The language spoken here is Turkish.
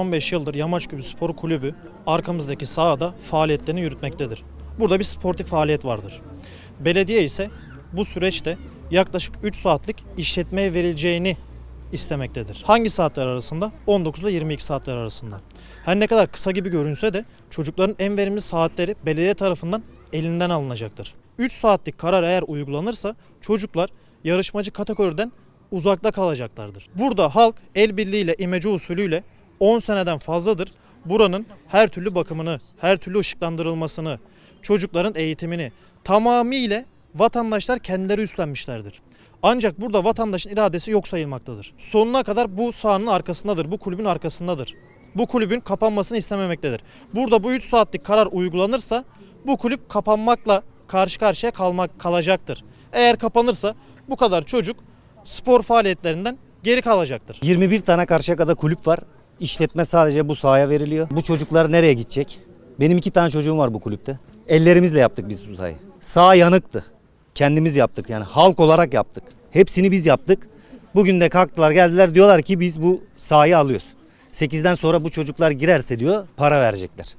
15 yıldır Yamaçgöl Spor Kulübü arkamızdaki sahada faaliyetlerini yürütmektedir. Burada bir sportif faaliyet vardır. Belediye ise bu süreçte yaklaşık 3 saatlik işletmeye verileceğini istemektedir. Hangi saatler arasında? 19 ile 22 saatler arasında. Her ne kadar kısa gibi görünse de çocukların en verimli saatleri belediye tarafından elinden alınacaktır. 3 saatlik karar eğer uygulanırsa çocuklar yarışmacı kategoriden uzakta kalacaklardır. Burada halk el birliğiyle imece usulüyle 10 seneden fazladır buranın her türlü bakımını, her türlü ışıklandırılmasını, çocukların eğitimini tamamıyla vatandaşlar kendileri üstlenmişlerdir. Ancak burada vatandaşın iradesi yok sayılmaktadır. Sonuna kadar bu sahanın arkasındadır, bu kulübün arkasındadır. Bu kulübün kapanmasını istememektedir. Burada bu 3 saatlik karar uygulanırsa bu kulüp kapanmakla karşı karşıya kalmak kalacaktır. Eğer kapanırsa bu kadar çocuk spor faaliyetlerinden geri kalacaktır. 21 tane Karşıyaka'da kulüp var. İşletme sadece bu sahaya veriliyor. Bu çocuklar nereye gidecek? Benim iki tane çocuğum var bu kulüpte. Ellerimizle yaptık biz bu sahayı. Sağ yanıktı. Kendimiz yaptık yani halk olarak yaptık. Hepsini biz yaptık. Bugün de kalktılar geldiler diyorlar ki biz bu sahayı alıyoruz. 8'den sonra bu çocuklar girerse diyor para verecekler.